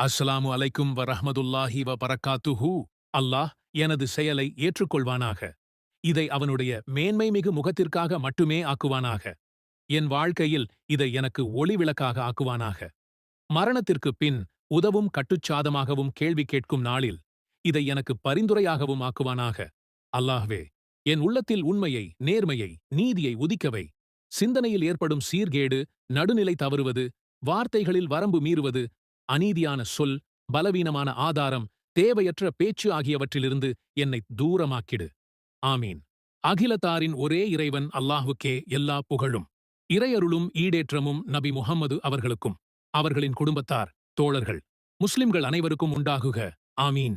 அஸ்ஸலாமு அலைக்கும் வரஹமதுல்லாஹி வ பரக்காத்துஹு அல்லாஹ் எனது செயலை ஏற்றுக்கொள்வானாக. இதை அவனுடைய மேன்மை மிகு முகத்திற்காக மட்டுமே ஆக்குவானாக. என் வாழ்க்கையில் இதை எனக்கு ஒளி விளக்காக ஆக்குவானாக. மரணத்திற்குப் பின் உதவும் கட்டுச்சாதமாகவும் கேள்வி கேட்கும் நாளில் இதை எனக்கு பரிந்துரையாகவும் ஆக்குவானாக. அல்லாஹ்வே என் உள்ளத்தில் உண்மையை நேர்மையை நீதியை உதிக்கவை. சிந்தனையில் ஏற்படும் சீர்கேடு நடுநிலை தவறுவது வார்த்தைகளில் வரம்பு மீறுவது அநீதியான சொல் பலவீனமான ஆதாரம் தேவையற்ற பேச்சு ஆகியவற்றிலிருந்து என்னை தூரமாக்கிடு. ஆமீன். அகிலத்தாரின் ஒரே இறைவன் அல்லாஹுக்கே எல்லா புகழும். இறையருளும் ஈடேற்றமும் நபி முஹம்மது அவர்களுக்கும். அவர்களின் குடும்பத்தார் தோழர்கள் முஸ்லிம்கள் அனைவருக்கும் உண்டாகுக. ஆமீன்.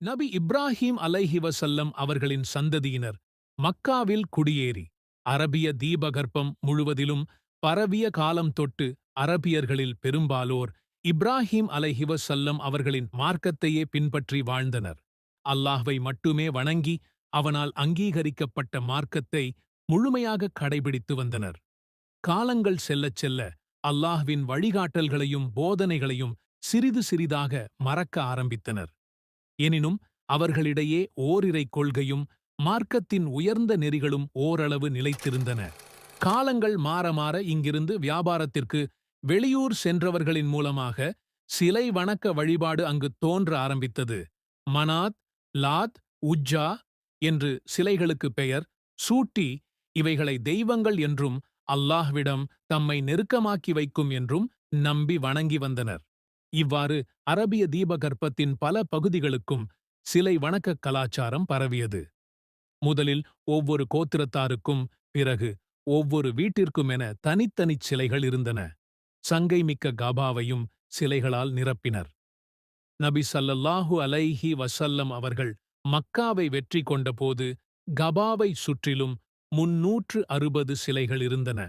நபி இப்ராஹீம் அலைஹி வசல்லம் அவர்களின் சந்ததியினர் மக்காவில் குடியேறி அரபிய தீபகற்பம் முழுவதிலும் பரவிய காலம் தொட்டு அரபியர்களில் பெரும்பாலோர் இப்ராஹிம் அலைஹிவசல்லம் அவர்களின் மார்க்கத்தையே பின்பற்றி வாழ்ந்தனர். அல்லாஹ்வை மட்டுமே வணங்கி அவனால் அங்கீகரிக்கப்பட்ட மார்க்கத்தை முழுமையாக கடைபிடித்து வந்தனர். காலங்கள் செல்லச் செல்ல அல்லாஹ்வின் வழிகாட்டல்களையும் போதனைகளையும் சிறிது சிறிதாக மறக்க ஆரம்பித்தனர். எனினும் அவர்களிடையே ஓரிரை கொள்கையும் மார்க்கத்தின் உயர்ந்த நெறிகளும் ஓரளவு நிலைத்திருந்தன. காலங்கள் மாற மாற இங்கிருந்து வியாபாரத்திற்கு வெளியூர் சென்றவர்களின் மூலமாக சிலை வணக்க வழிபாடு அங்கு தோன்ற ஆரம்பித்தது. மனாத் லாத் உஜ்ஜா என்று சிலைகளுக்கு பெயர் சூட்டி இவைகளை தெய்வங்கள் என்றும் அல்லாஹ்விடம் தம்மை நெருக்கமாக்கி வைக்கும் என்றும் நம்பி வணங்கி வந்தனர். இவ்வாறு அரபிய தீபகற்பத்தின் பல பகுதிகளுக்கும் சிலை வணக்க கலாச்சாரம் பரவியது. முதலில் ஒவ்வொரு கோத்திரத்தாருக்கும் பிறகு ஒவ்வொரு வீட்டிற்கும் என தனித்தனிச் சிலைகள் இருந்தன. சங்கை மிக்க காபாவையும் சிலைகளால் நிரப்பினர். நபி சல்லல்லாஹு அலைஹி வசல்லம் அவர்கள் மக்காவை வெற்றி கொண்டபோது கபாவை சுற்றிலும் முன்னூற்று அறுபது சிலைகள் இருந்தன.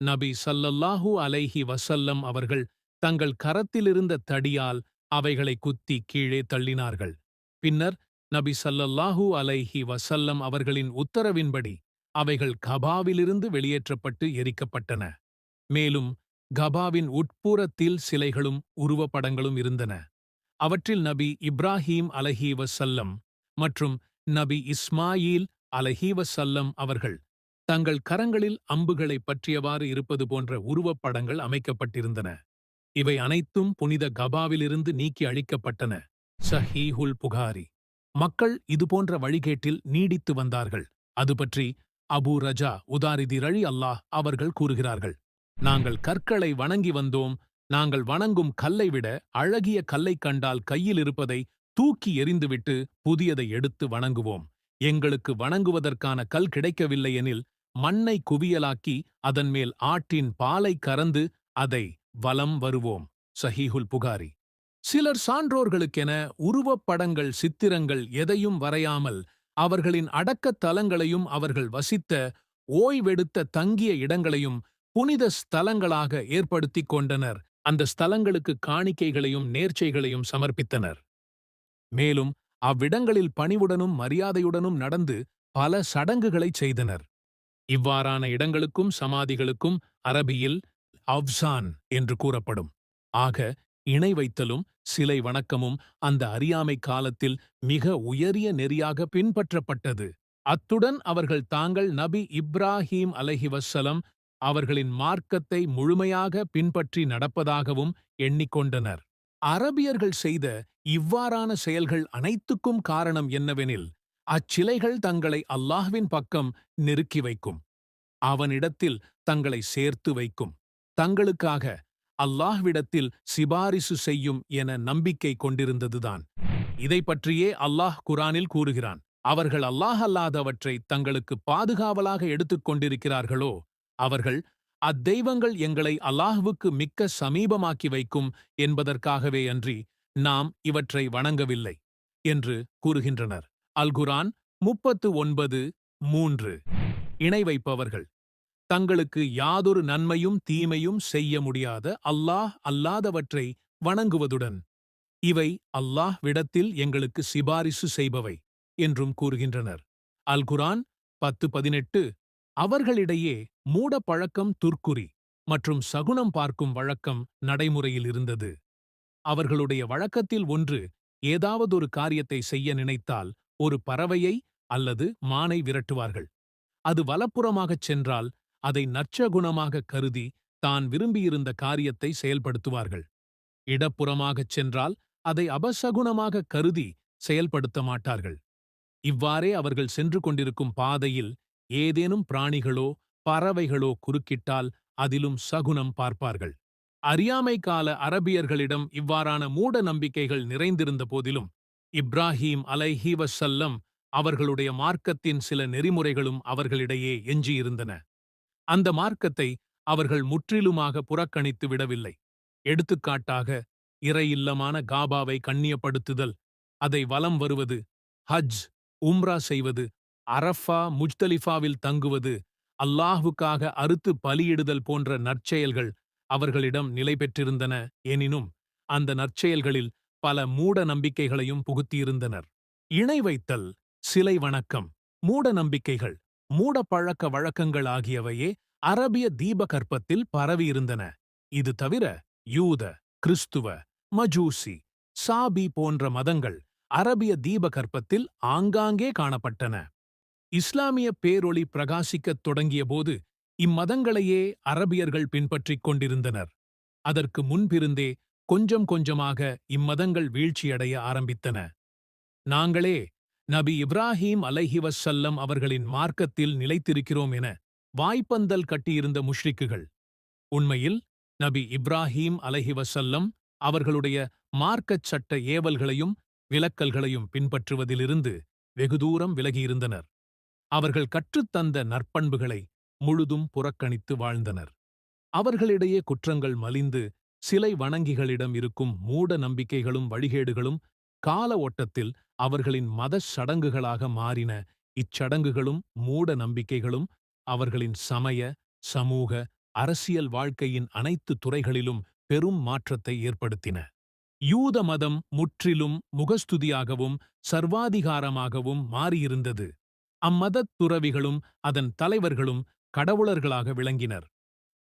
நபி சல்லல்லாஹு அலைஹி வசல்லம் அவர்கள் தங்கள் கரத்திலிருந்த தடியால் அவைகளை குத்தி கீழே தள்ளினார்கள். பின்னர் நபி சல்லல்லாஹு அலைஹி வசல்லம் அவர்களின் உத்தரவின்படி அவைகள் கபாவிலிருந்து வெளியேற்றப்பட்டு எரிக்கப்பட்டன. மேலும் கபாவின் உட்புறத்தில் சிலைகளும் உருவப்படங்களும் இருந்தன. அவற்றில் நபி இப்ராஹீம் அலஹி வசல்லம் மற்றும் நபி இஸ்மாயில் அலஹி வசல்லம் அவர்கள் தங்கள் கரங்களில் அம்புகளை பற்றியவாறு இருப்பது போன்ற உருவப்படங்கள் அமைக்கப்பட்டிருந்தன. இவை அனைத்தும் புனித கபாவிலிருந்து நீக்கி அழிக்கப்பட்டன சஹீஹுல் புகாரி. மக்கள் இதுபோன்ற வழிகேட்டில் நீடித்து வந்தார்கள். அது பற்றி அபு ரஜா உதாரிதி ரழி அல்லாஹ் அவர்கள் கூறுகிறார்கள். நாங்கள் கற்களை வணங்கி வந்தோம். நாங்கள் வணங்கும் கல்லை விட அழகிய கல்லை கண்டால் கையில் இருப்பதை தூக்கி எறிந்துவிட்டு புதியதை எடுத்து வணங்குவோம். எங்களுக்கு வணங்குவதற்கான கல் கிடைக்கவில்லை எனில் மண்ணை குவியலாக்கி அதன் மேல் ஆட்டின் பாலை கறந்து அதை வலம் வருவோம். சஹீஹுல் புகாரி. சிலர் சான்றோர்களுக்கென உருவப்படங்கள் சித்திரங்கள் எதையும் வரையாமல் அவர்களின் அடக்கத் தலங்களையும் அவர்கள் வசித்த ஓய்வெடுத்த தங்கிய இடங்களையும் புனித ஸ்தலங்களாக ஏற்படுத்திக் கொண்டனர். அந்த ஸ்தலங்களுக்கு காணிக்கைகளையும் நேர்ச்சைகளையும் சமர்ப்பித்தனர். மேலும் அவ்விடங்களில் பணிவுடனும் மரியாதையுடனும் நடந்து பல சடங்குகளைச் செய்தனர். இவ்வாறான இடங்களுக்கும் சமாதிகளுக்கும் அரபியில் அவ்சான் என்று கூறப்படும். ஆக இணை வைத்தலும் சிலை வணக்கமும் அந்த அறியாமை காலத்தில் மிக உயரிய நெறியாக பின்பற்றப்பட்டது. அத்துடன் அவர்கள் தாங்கள் நபி இப்ராஹீம் அலஹிவசலம் அவர்களின் மார்க்கத்தை முழுமையாக பின்பற்றி நடப்பதாகவும் எண்ணிக்கொண்டனர். அரபியர்கள் செய்த இவ்வாறான செயல்கள் அனைத்துக்கும் காரணம் என்னவெனில் அச்சிலைகள் தங்களை அல்லாஹ்வின் பக்கம் நெருக்கி வைக்கும். அவனிடத்தில் தங்களை சேர்த்து வைக்கும். தங்களுக்காக அல்லாஹ்விடத்தில் சிபாரிசு செய்யும் என நம்பிக்கை கொண்டிருந்ததுதான். இதை பற்றியே அல்லாஹ் குரானில் கூறுகிறான். அவர்கள் அல்லாஹ் அல்லாதவற்றை தங்களுக்கு பாதுகாவலாக எடுத்துக் கொண்டிருக்கிறார்களோ அவர்கள் அத்தெய்வங்கள் எங்களை அல்லாஹ்வுக்கு மிக்க சமீபமாக்கி வைக்கும் என்பதற்காகவே அன்றி நாம் இவற்றை வணங்கவில்லை என்று கூறுகின்றனர். அல்குரான் முப்பத்து ஒன்பது மூன்று. இணை வைப்பவர்கள் தங்களுக்கு யாதொரு நன்மையும் தீமையும் செய்ய முடியாத அல்லாஹ் அல்லாதவற்றை வணங்குவதுடன் இவை அல்லாஹ் விடத்தில் எங்களுக்கு சிபாரிசு செய்பவை என்றும் கூறுகின்றனர். அல்குரான் பத்து பதினெட்டு அவர்களிடையே மூட பழக்கம் துர்க்குறி மற்றும் சகுனம் பார்க்கும் வழக்கம் நடைமுறையில் இருந்தது. அவர்களுடைய வழக்கத்தில் ஒன்று ஏதாவதொரு காரியத்தை செய்ய நினைத்தால் ஒரு பறவையை அல்லது மானை விரட்டுவார்கள். அது வலப்புறமாகச் சென்றால் அதை நற்சகுணமாகக் கருதி தான் விரும்பியிருந்த காரியத்தை செயல்படுத்துவார்கள். இடப்புறமாகச் சென்றால் அதை அபசகுணமாகக் கருதி செயல்படுத்த மாட்டார்கள். இவ்வாறே அவர்கள் சென்று கொண்டிருக்கும் பாதையில் ஏதேனும் பிராணிகளோ பறவைகளோ குறுக்கிட்டால் அதிலும் சகுனம் பார்ப்பார்கள். அறியாமை கால அரபியர்களிடம் இவ்வாறான மூட நம்பிக்கைகள் நிறைந்திருந்த போதிலும் இப்ராஹீம் அலைஹி வசல்லம் அவர்களுடைய மார்க்கத்தின் சில நெறிமுறைகளும் அவர்களிடையே எஞ்சியிருந்தன. அந்த மார்க்கத்தை அவர்கள் முற்றிலுமாக புறக்கணித்து விடவில்லை. எடுத்துக்காட்டாக இறையில்லமான காபாவை கண்ணியப்படுத்துதல் அதை வலம் வருவது ஹஜ் உம்ரா செய்வது அரஃபா முஜ்தலிஃபாவில் தங்குவது அல்லாஹுக்காக அறுத்து பலியிடுதல் போன்ற நற்செயல்கள் அவர்களிடம் நிலை பெற்றிருந்தன. எனினும் அந்த நற்செயல்களில் பல மூட நம்பிக்கைகளையும் புகுத்தியிருந்தனர். இணை வைத்தல் சிலை வணக்கம் மூட நம்பிக்கைகள் மூட பழக்க வழக்கங்கள் ஆகியவையே அரபிய தீபகற்பத்தில் பரவியிருந்தன. இது தவிர யூத கிறிஸ்துவ மஜூசி சாபி போன்ற மதங்கள் அரபிய தீபகற்பத்தில் ஆங்காங்கே காணப்பட்டன. இஸ்லாமிய பேரொளி பிரகாசிக்கத் தொடங்கியபோது இம்மதங்களையே அரபியர்கள் பின்பற்றிக் கொண்டிருந்தனர். அதற்கு முன்பிருந்தே கொஞ்சம் கொஞ்சமாக இம்மதங்கள் வீழ்ச்சியடைய ஆரம்பித்தன. நாங்களே நபி இப்ராஹீம் அலைஹிவசல்லம் அவர்களின் மார்க்கத்தில் நிலைத்திருக்கிறோம் என வாய்ப்பந்தல் கட்டியிருந்த முஷ்ரிக்குகள். உண்மையில் நபி இப்ராஹீம் அலஹிவசல்லம் அவர்களுடைய மார்க்கச் சட்ட ஏவல்களையும் விலக்கல்களையும் பின்பற்றுவதிலிருந்து வெகு தூரம் விலகியிருந்தனர். அவர்கள் கற்றுத்தந்த நற்பண்புகளை முழுதும் புறக்கணித்து வாழ்ந்தனர். அவர்களிடையே குற்றங்கள் மலிந்து சிலை வணங்கிகளிடம் இருக்கும் மூட நம்பிக்கைகளும் வழிகேடுகளும் கால ஓட்டத்தில் அவர்களின் மதச் சடங்குகளாக மாறின. இச்சடங்குகளும் மூட நம்பிக்கைகளும் அவர்களின் சமய சமூக அரசியல் வாழ்க்கையின் அனைத்து துறைகளிலும் பெரும் மாற்றத்தை ஏற்படுத்தின. யூத மதம் முற்றிலும் முகஸ்துதியாகவும் சர்வாதிகாரமாகவும் மாறியிருந்தது. அம்மதத் துறவிகளும் அதன் தலைவர்களும் கடவுளர்களாக விளங்கினர்.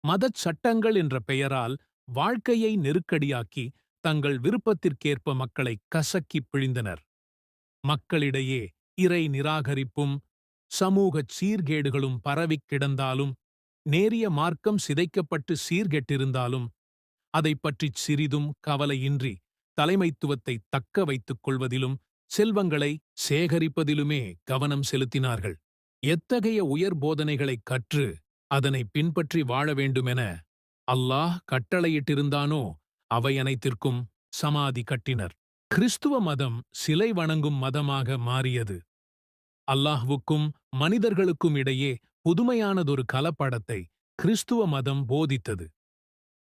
மதச் சட்டங்கள் என்ற பெயரால் வாழ்க்கையை நெருக்கடியாக்கி தங்கள் விருப்பத்திற்கேற்ப மக்களை கசக்கிப் பிழிந்தனர். மக்களிடையே இறை நிராகரிப்பும் சமூகச் சீர்கேடுகளும் பரவிக் கிடந்தாலும் நேரிய மார்க்கம் சிதைக்கப்பட்டு சீர்கெட்டிருந்தாலும் அதைப் பற்றிச் சிறிதும் கவலையின்றி தலைமைத்துவத்தை தக்க வைத்துக் கொள்வதிலும் செல்வங்களை சேகரிப்பதிலுமே கவனம் செலுத்தினார்கள். எத்தகைய உயர் போதனைகளைக் கற்று அதனை பின்பற்றி வாழ வேண்டுமென அல்லாஹ் கட்டளையிட்டிருந்தானோ அவை அனைத்திற்கும் சமாதி கட்டினர். கிறிஸ்துவ மதம் சிலை வணங்கும் மதமாக மாறியது. அல்லாஹ்வுக்கும் மனிதர்களுக்கும் இடையே புதுமையானதொரு கலப்படத்தை கிறிஸ்துவ மதம் போதித்தது.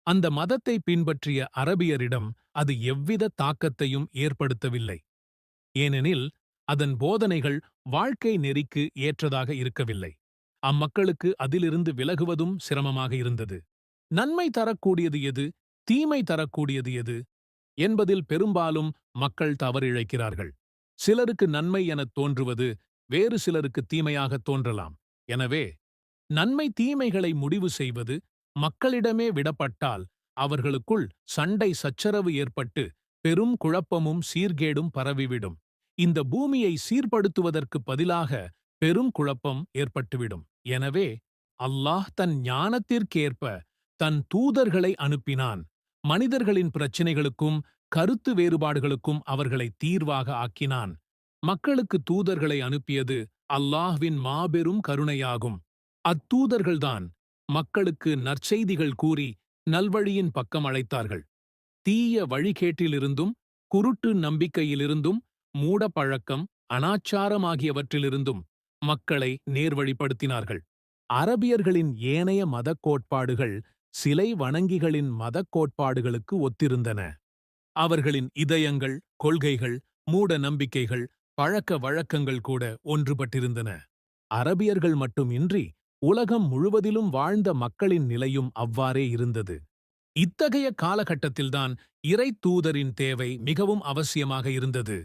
அந்த மதத்தை பின்பற்றிய அரபியரிடம் அது எவ்வித தாக்கத்தையும் ஏற்படுத்தவில்லை. ஏனெனில் அதன் போதனைகள் வாழ்க்கை நெறிக்கு ஏற்றதாக இருக்கவில்லை. அம்மக்களுக்கு அதிலிருந்து விலகுவதும் சிரமமாக இருந்தது. நன்மை தரக்கூடியது எது? தீமை தரக்கூடியது எது? என்பதில் பெரும்பாலும் மக்கள் தவறிழைக்கிறார்கள். சிலருக்கு நன்மை எனத் தோன்றுவது வேறு சிலருக்கு தீமையாகத் தோன்றலாம். எனவே நன்மை தீமைகளை முடிவு செய்வது மக்களிடமே விடப்பட்டால் அவர்களுக்குள் சண்டை சச்சரவு ஏற்பட்டு பெரும் குழப்பமும் சீர்கேடும் பரவிவிடும். இந்த பூமியை சீர்படுத்துவதற்கு பதிலாக பெரும் குழப்பம் ஏற்பட்டுவிடும். எனவே அல்லாஹ் தன் ஞானத்திற்கேற்ப தன் தூதர்களை அனுப்பினான். மனிதர்களின் பிரச்சினைகளுக்கும் கருத்து வேறுபாடுகளுக்கும் அவர்களை தீர்வாக ஆக்கினான். மக்களுக்கு தூதர்களை அனுப்பியது அல்லாஹ்வின் மாபெரும் கருணையாகும். அத்தூதர்கள்தான் மக்களுக்கு நற்செய்திகள் கூறி நல்வழியின் பக்கம் அழைத்தார்கள். தீய வழிகேட்டிலிருந்தும் குருட்டு நம்பிக்கையிலிருந்தும் மூடப்பழக்கம் அனாச்சாரமாகியவற்றிலிருந்தும் மக்களை நேர்வழிப்படுத்தினார்கள். அரபியர்களின் ஏனைய மதக் கோட்பாடுகள் சிலை வணங்கிகளின் மதக் கோட்பாடுகளுக்கு ஒத்திருந்தன. அவர்களின் இதயங்கள் கொள்கைகள் மூட நம்பிக்கைகள் பழக்க வழக்கங்கள் கூட ஒன்றுபட்டிருந்தன. அரபியர்கள் மட்டுமின்றி உலகம் முழுவதிலும் வாழ்ந்த மக்களின் நிலையும் அவ்வாறே இருந்தது. இத்தகைய காலகட்டத்தில்தான் இறை தூதரின் தேவை மிகவும் அவசியமாக இருந்தது.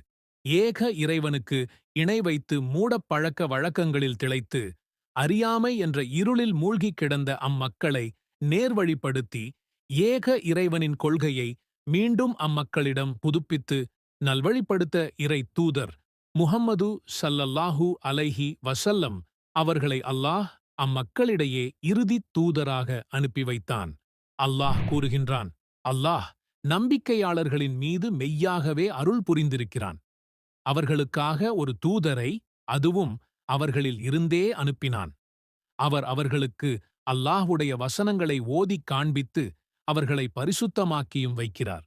ஏக இறைவனுக்கு இணை வைத்து மூடப் பழக்க வழக்கங்களில் திளைத்து அறியாமை என்ற இருளில் மூழ்கிக் கிடந்த அம்மக்களை நேர்வழிப்படுத்தி ஏக இறைவனின் கொள்கையை மீண்டும் அம்மக்களிடம் புதுப்பித்து நல்வழிப்படுத்த இறை தூதர் முஹம்மது சல்லல்லாஹு அலைஹி வசல்லம் அவர்களை அல்லாஹ் அம்மக்களிடையே இறுதித் தூதராக அனுப்பி வைத்தான். அல்லாஹ் கூறுகின்றான் அல்லாஹ் நம்பிக்கையாளர்களின் மீது மெய்யாகவே அருள் புரிந்திருக்கிறான். அவர்களுக்காக ஒரு தூதரை அதுவும் அவர்களில் இருந்தே அனுப்பினான். அவர் அவர்களுக்கு அல்லாஹ்வுடைய வசனங்களை ஓதிக் காண்பித்து அவர்களை பரிசுத்தமாக்கியும் வைக்கிறார்.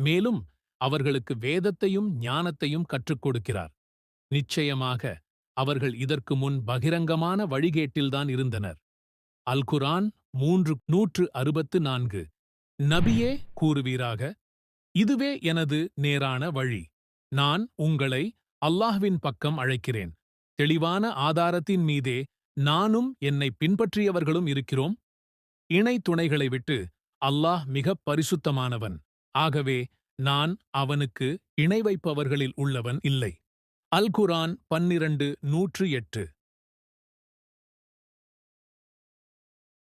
மேலும் அவர்களுக்கு வேதத்தையும் ஞானத்தையும் கற்றுக் கொடுக்கிறார். நிச்சயமாக அவர்கள் இதற்கு முன் பகிரங்கமான வழிகேட்டில்தான் இருந்தனர். அல் குரான் மூன்று நூற்று அறுபத்து நான்கு. நபியே கூறுவீராக இதுவே எனது நேரான வழி. நான் உங்களை அல்லாஹ்வின் பக்கம் அழைக்கிறேன். தெளிவான ஆதாரத்தின் மீதே நானும் என்னை பின்பற்றியவர்களும் இருக்கிறோம். இணை துணைகளை விட்டு அல்லாஹ் மிகப் பரிசுத்தமானவன். ஆகவே நான் அவனுக்கு இணை வைப்பவர்களில் உள்ளவன் இல்லை. அல் குரான் பன்னிரண்டு நூற்று எட்டு.